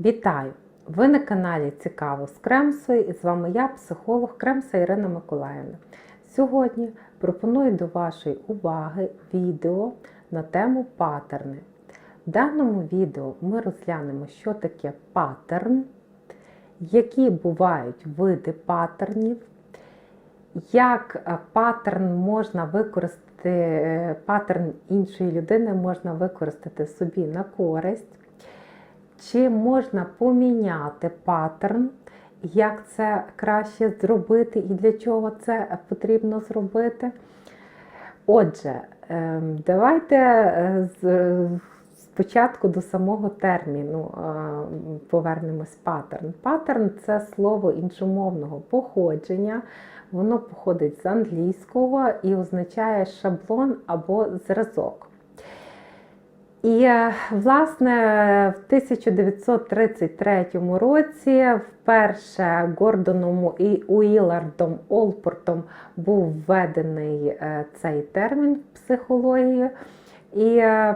Вітаю! Ви на каналі Цікаво з Кремсою і з вами я, психолог Кремса Ірина Миколаївна. Сьогодні пропоную до вашої уваги відео на тему паттерни. В даному відео ми розглянемо, що таке паттерн, які бувають види паттернів, як е, паттерн можна використати, е, паттерн іншої людини можна використати собі на користь. Чи можна поміняти паттерн, як це краще зробити і для чого це потрібно зробити? Отже, ем, давайте е, спочатку до самого терміну е, повернемось паттерн. Паттерн це слово іншомовного походження. Воно походить з англійського і означає шаблон або зразок. І, е, власне, в 1933 році вперше Гордоном і Уілардом Олпортом був введений е, цей термін в психології. І е,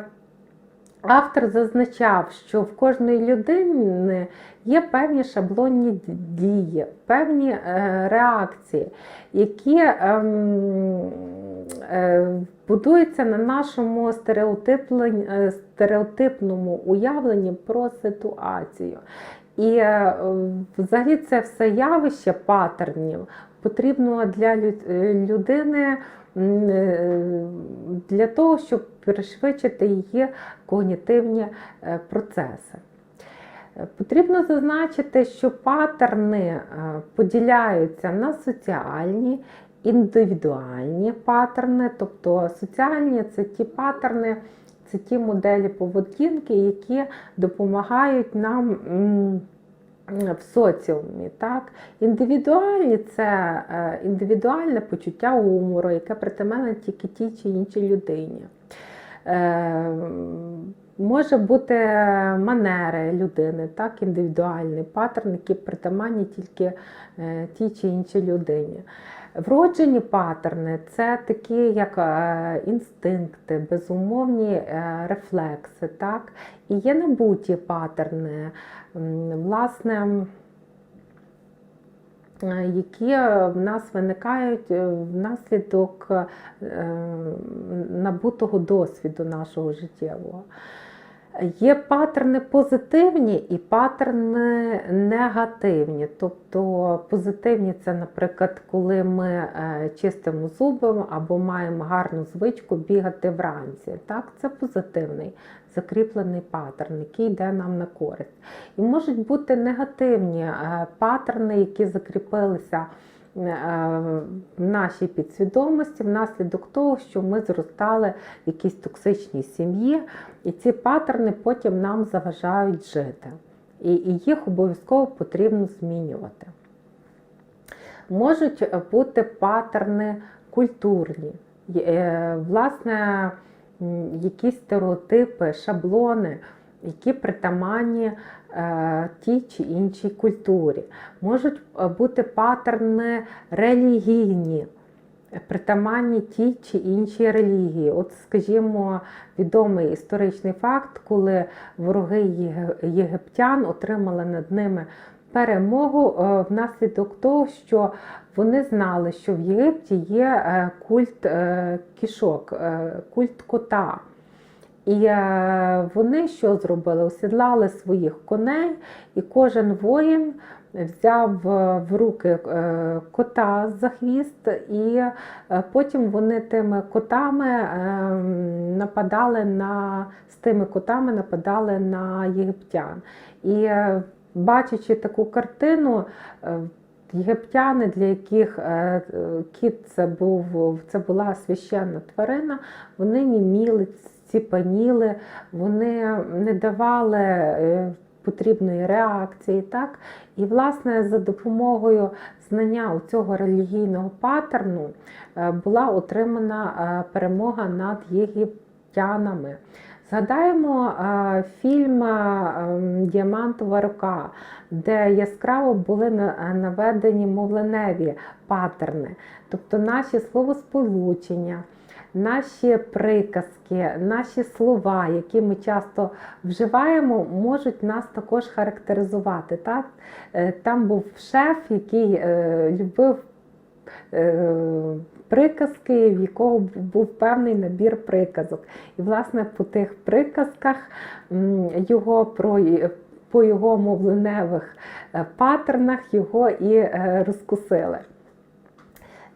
автор зазначав, що в кожної людини є певні шаблонні дії, певні реакції, які е, будуються на нашому е, стереотипному уявленні про ситуацію. І е, взагалі це все явище паттернів потрібно для людини для того, щоб пришвидшити її когнітивні процеси. Потрібно зазначити, що паттерни е, поділяються на соціальні, індивідуальні паттерни, тобто соціальні це ті паттерни, це ті моделі поведінки, які допомагають нам в соціумі. Так? Індивідуальні це е, індивідуальне почуття гумору, яке притаманне тільки тій чи іншій людині. Е, Може бути манери людини, так, індивідуальний паттерн, які притаманні тільки е, тій чи іншій людині. Вроджені паттерни це такі, як е, інстинкти, безумовні рефлекси. Так? І є набуті паттерни, власне, які в нас виникають е, внаслідок е, набутого досвіду нашого життєвого. Є паттерни позитивні і паттерни негативні. Тобто позитивні це, наприклад, коли ми е, чистимо зуби або маємо гарну звичку бігати вранці. Так, Це позитивний закріплений паттерн, який йде нам на користь. І можуть бути негативні е, паттерни, які закріпилися в нашій підсвідомості внаслідок того, що ми зростали в якійсь токсичній сім'ї, і ці паттерни потім нам заважають жити. І і їх обов'язково потрібно змінювати. Можуть бути паттерни культурні, е, власне, якісь стереотипи, шаблони, які притаманні е, тій чи іншій культурі. Можуть е, бути паттерни релігійні, притаманні тій чи іншій релігії. От, скажімо, відомий історичний факт, коли вороги єгиптян отримали над ними перемогу е, внаслідок того, що вони знали, що в Єгипті є культ кішок, культ кота. І е, вони що зробили? Осідлали своїх коней, і кожен воїн взяв е, в руки е, кота за хвіст, і потім вони тими котами нападали на з тими котами нападали на єгиптян. І бачачи таку картину, єгиптяни, для яких кіт це був це була священна тварина, вони німіли, ціпаніли, вони не давали е, потрібної реакції. Так? І, власне, за допомогою знання цього релігійного паттерну е, була отримана е, перемога над єгиптянами. Згадаємо фільм Діамантова рука, де яскраво були наведені мовленеві паттерни, тобто наші словосполучення, наші приказки, наші слова, які ми часто вживаємо, можуть нас також характеризувати. Так? Е, Там був шеф, який е, любив е, приказки, в якого був певний набір приказок. І, власне, по тих приказках його про. По його мовленевих паттернах його і розкусили.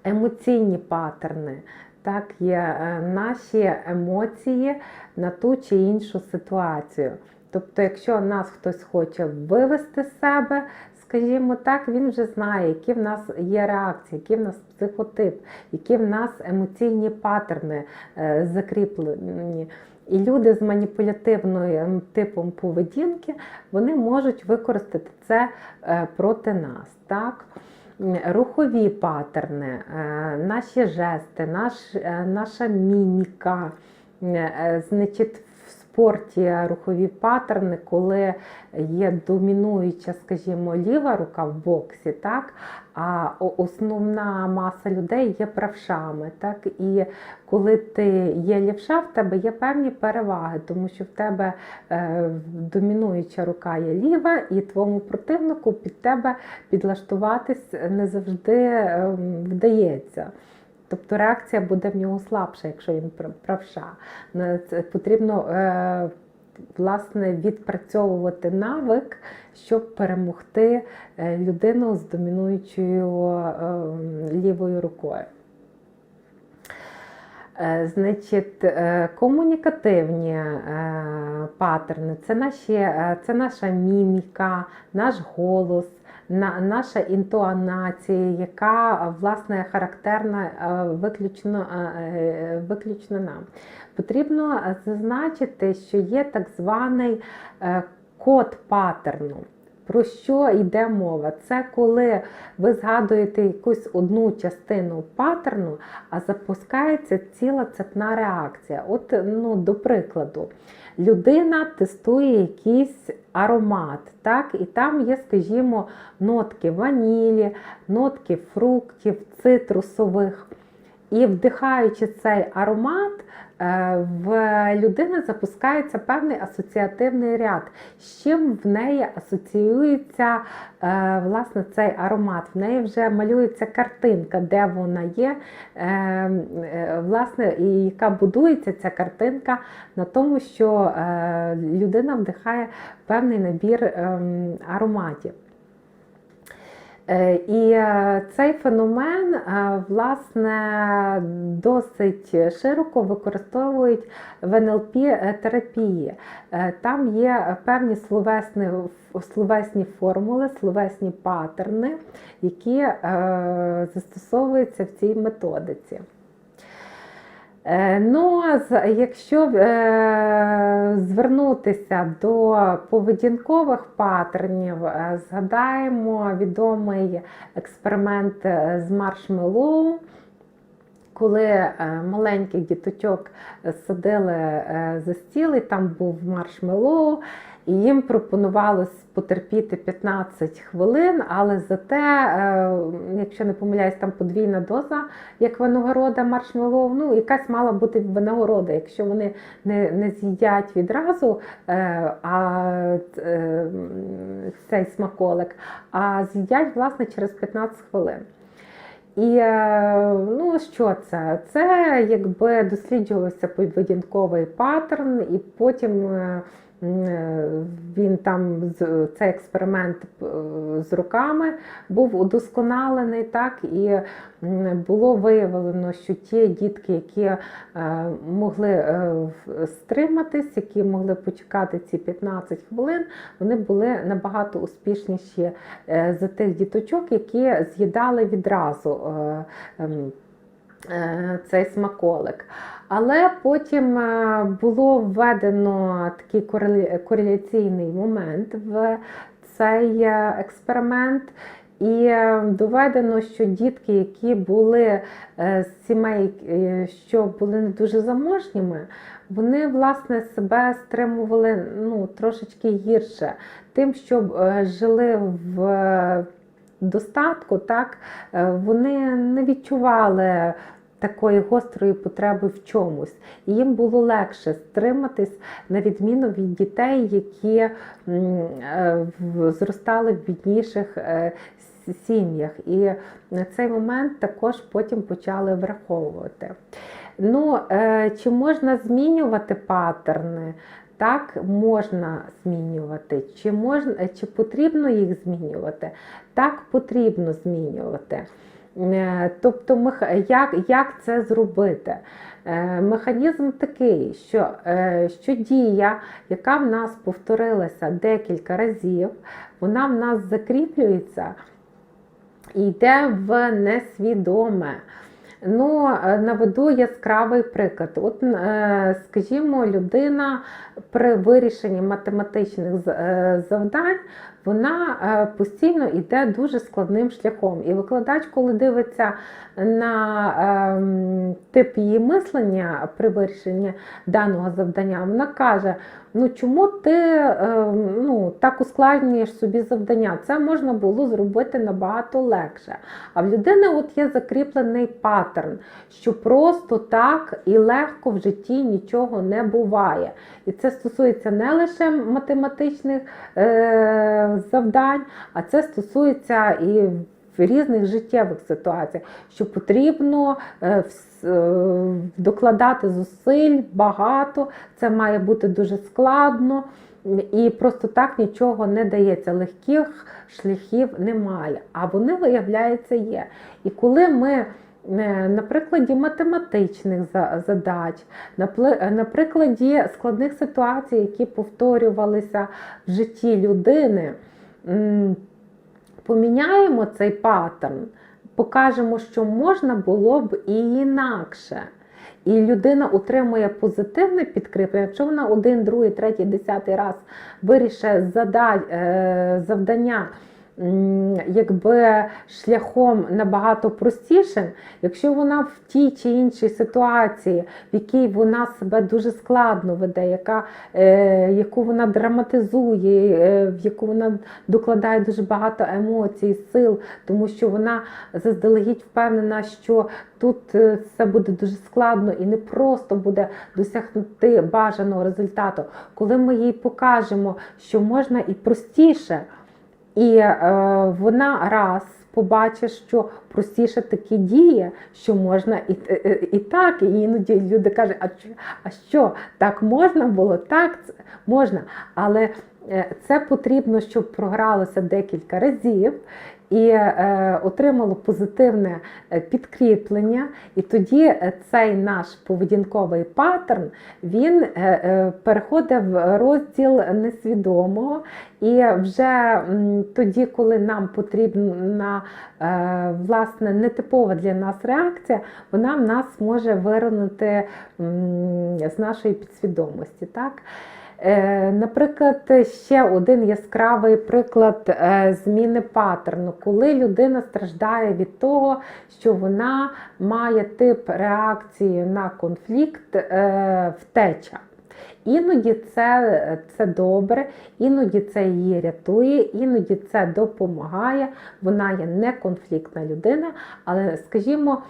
Емоційні паттерни. Так, є е, наші емоції на ту чи іншу ситуацію. Тобто, якщо нас хтось хоче вивести з себе, скажімо так, він вже знає, які в нас є реакції, який в нас психотип, які в нас емоційні паттерни е, закріплені. І люди з маніпулятивним типом поведінки вони можуть використати це е, проти нас. Так? Рухові паттерни, е, наші жести, наш, е, наша міміка. Е, Значить, спорті рухові паттерни, коли є домінуюча, скажімо, ліва рука в боксі, так, а основна маса людей є правшами. Так, і коли ти є лівша, в тебе є певні переваги, тому що в тебе е, домінуюча рука є ліва, і твоєму противнику під тебе підлаштуватись не завжди е, вдається. Тобто реакція буде в нього слабша, якщо він правша. Потрібно е, власне відпрацьовувати навик, щоб перемогти е, людину з домінуючою е, лівою рукою. Значить, комунікативні паттерни це, наші, це наша міміка, наш голос, на- наша інтонація, яка власне характерна е, виключно, е, е, виключно нам. Потрібно зазначити, що є так званий код паттерну. Про що йде мова? Це коли ви згадуєте якусь одну частину паттерну, а запускається ціла цепна реакція. От, ну, до прикладу, людина тестує якийсь аромат, так? і там є, скажімо, нотки ванілі, нотки фруктів, цитрусових. І вдихаючи цей аромат, в людини запускається певний асоціативний ряд, з чим в неї асоціюється е, власне цей аромат. В неї вже малюється картинка, де вона є, е, е, власне, і яка будується ця картинка на тому, що е, людина вдихає певний набір ем, ароматів. Е, І е, цей феномен, е, власне, досить широко використовують в НЛП терапії. Там є певні словесні, словесні формули, словесні паттерни, які застосовуються в цій методиці. Е, Ну, якщо е, звернутися до поведінкових паттернів, е, згадаємо відомий експеримент з маршмеллоу, коли маленьких діточок садили за стіл, і там був маршмеллоу, і їм пропонувалось потерпіти 15 хвилин, але зате, е, якщо не помиляюсь, там подвійна доза, як винагорода маршмеллоу, ну якась мала бути винагорода, якщо вони не, не з'їдять відразу е, а, е, цей смаколик, а з'їдять власне через 15 хвилин. І ну, що це? Це якби досліджувався поведінковий паттерн, і потім він там цей експеримент е, з руками був удосконалений, так і було виявлено, що ті дітки, які е, могли е, стриматись, які могли почекати ці 15 хвилин, вони були набагато успішніші е, за тих діточок, які з'їдали відразу е, ем, е, цей смаколик. Але потім е, було введено такий кореляційний момент в цей е, експеримент. І е, доведено, що дітки, які були е, з сімей, е, що були не дуже заможніми, вони власне себе стримували ну, трошечки гірше, тим, що е, жили в е, достатку, так, е, вони не відчували такої гострої потреби в чомусь. І їм було легше стриматись на відміну від дітей, які е, зростали в бідніших е, сім'ях. І на цей момент також потім почали враховувати. Ну, е, чи можна змінювати паттерни? Так, можна змінювати. Чи, можна, чи потрібно їх змінювати? Так, потрібно змінювати. Е, Тобто, як, як це зробити? Е, Механізм такий, що, е, що дія, яка в нас повторилася декілька разів, вона в нас закріплюється і йде в несвідоме. Ну, наведу яскравий приклад. От, скажімо, людина при вирішенні математичних завдань вона е, постійно йде дуже складним шляхом. І викладач, коли дивиться на ем, тип її мислення при вирішенні даного завдання, вона каже: ну чому ти ем, ну, так ускладнюєш собі завдання? Це можна було зробити набагато легше. А в людини от є закріплений паттерн, що просто так і легко в житті нічого не буває. І це стосується не лише математичних е, завдань, а це стосується і в різних життєвих ситуаціях, що потрібно е, е, докладати зусиль багато, це має бути дуже складно. І просто так нічого не дається. Легких шляхів немає, а вони, виявляється, є. І коли ми е, на прикладі математичних задач, на прикладі складних ситуацій, які повторювалися в житті людини, поміняємо цей паттерн, покажемо, що можна було б і інакше. І людина отримує позитивне підкріплення, якщо вона один, другий, третій, десятий раз вирішить е, завдання. Якби шляхом набагато простішим, якщо вона в тій чи іншій ситуації, в якій вона себе дуже складно веде, яка, е, яку вона драматизує, е, в яку вона докладає дуже багато емоцій, сил, тому що вона заздалегідь впевнена, що тут е, це буде дуже складно і не просто буде досягнути бажаного результату. Коли ми їй покажемо, що можна і простіше, і е, вона раз побачить, що простіше такі діє, що можна і, і, і так, і іноді люди кажуть, а, а що, так можна було? Так, можна. Але е, це потрібно, щоб програлося декілька разів і е, отримало позитивне е, підкріплення, і тоді е, цей наш поведінковий паттерн він е, е, переходить в розділ несвідомого, і вже м, тоді, коли нам потрібна е, власне нетипова для нас реакція, вона в нас може виринути м, з нашої підсвідомості. Так? Е, Наприклад, ще один яскравий приклад е, зміни паттерну, коли людина страждає від того, що вона має тип реакції на конфлікт е, втеча. Іноді це, це добре, іноді це її рятує, іноді це допомагає. Вона є не конфліктна людина, але, скажімо,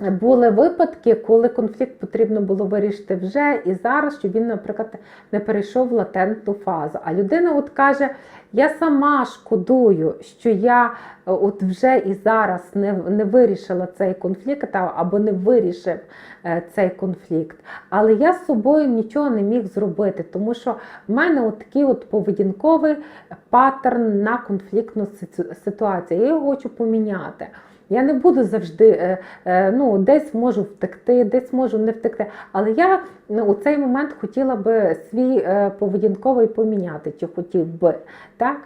були випадки, коли конфлікт потрібно було вирішити вже і зараз, щоб він, наприклад, не перейшов в латентну фазу. А людина от каже: я сама шкодую, що я е, от вже і зараз не, не вирішила цей конфлікт або не вирішив е, цей конфлікт. Але я з собою нічого не міг зробити, тому що в мене от такий от поведінковий паттерн на конфліктну ситуацію. Я його хочу поміняти. Я не буду завжди, е, е, ну, десь можу втекти, десь можу не втекти. Але я ну, у цей момент хотіла би свій е, поведінковий поміняти, чи хотів би. Так?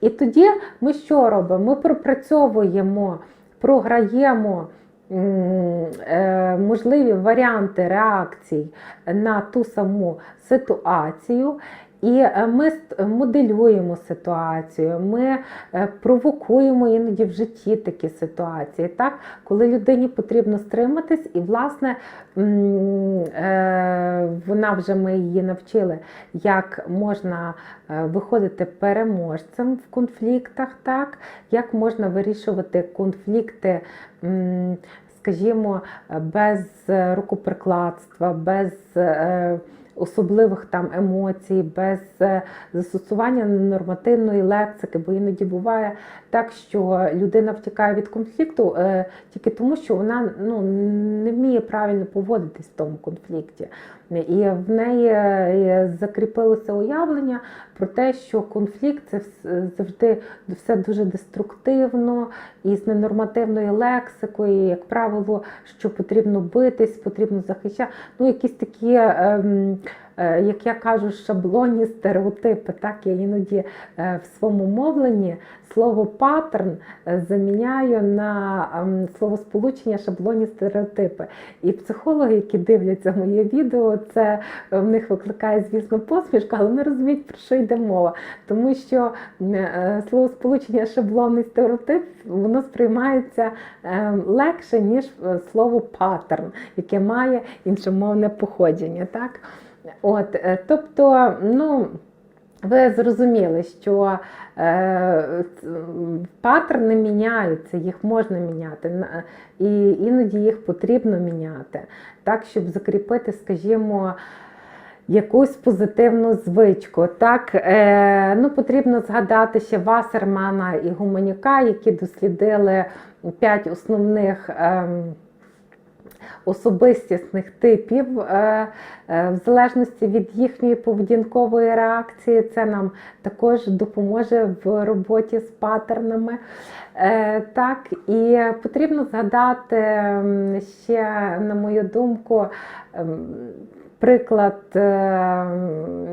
І тоді ми що робимо? Ми пропрацьовуємо, програємо можливі варіанти реакцій на ту саму ситуацію. І е, ми моделюємо ситуацію, ми е, провокуємо іноді в житті такі ситуації, так? коли людині потрібно стриматись, і, власне, е, вона вже ми її навчили, як можна виходити переможцем в конфліктах, так? як можна вирішувати конфлікти скажімо, без рукоприкладства, без особливих там емоцій, без е, застосування нормативної лексики, бо іноді буває так, що людина втікає від конфлікту е, тільки тому, що вона ну, не вміє правильно поводитись в тому конфлікті. І в неї е, закріпилося уявлення про те, що конфлікт це завжди все дуже деструктивно і з ненормативною лексикою, і, як правило, що потрібно битись, потрібно захищати. Ну, якісь такі. ем, Як я кажу, шаблонні стереотипи, так я іноді е, в своєму мовленні слово паттерн е, заміняю на ем, словосполучення шаблонні стереотипи. І психологи, які дивляться моє відео, це е, в них викликає, звісно, посмішку, але вони розуміють, про що йде мова. Тому що е, словосполучення шаблонний стереотип воно сприймається е, легше, ніж е, слово паттерн, яке має іншомовне походження. Так? От, е, тобто, ну. Ви зрозуміли, що е, паттерни міняються, їх можна міняти, і іноді їх потрібно міняти, так, щоб закріпити, скажімо, якусь позитивну звичку. Так, е, ну, потрібно згадати ще Вассермана і Гуманюка, які дослідили п'ять основних. ем, особистісних типів, е, е, в залежності від їхньої поведінкової реакції, це нам також допоможе в роботі з паттернами. Е, Так, і потрібно згадати ще, на мою думку, ем, приклад е,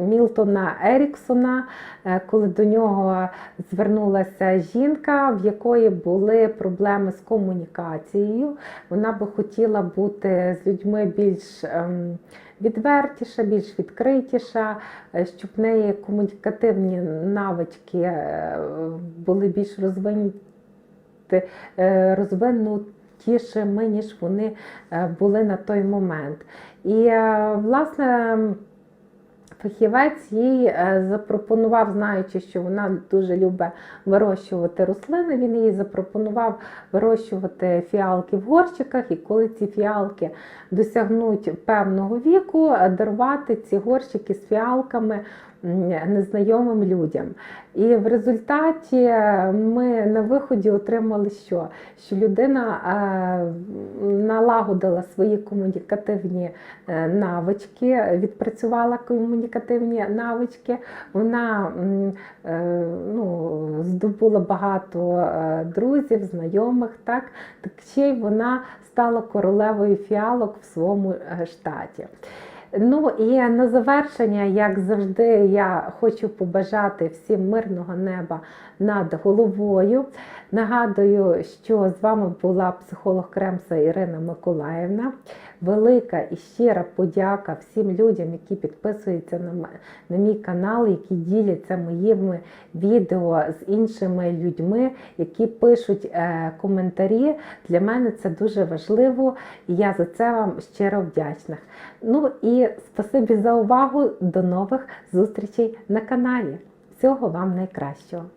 Мілтона Еріксона, е, коли до нього звернулася жінка, в якої були проблеми з комунікацією. Вона би хотіла бути з людьми більш ем, відвертіша, більш відкритіша, е, щоб в неї комунікативні навички були більш розвинуті, е, розвинутішими, ніж вони е, були на той момент. І, е, власне, Фахівець їй е, запропонував, знаючи, що вона дуже любить вирощувати рослини, він їй запропонував вирощувати фіалки в горщиках, і коли ці фіалки досягнуть певного віку, дарувати ці горщики з фіалками незнайомим людям. І в результаті ми на виході отримали що? Що людина е, налагодила свої комунікативні е, навички, відпрацювала комунікативні навички. Вона е, ну, здобула багато друзів, знайомих, так, так ще й вона стала королевою фіалок в своєму штаті. Ну і на завершення, як завжди, я хочу побажати всім мирного неба над головою. Нагадую, що з вами була психолог Кремса Ірина Миколаївна. Велика і щира подяка всім людям, які підписуються на, мій канал, які діляться моїми відео з іншими людьми, які пишуть е, коментарі. Для мене це дуже важливо, і я за це вам щиро вдячна. Ну і спасибі за увагу. До нових зустрічей на каналі. Всього вам найкращого!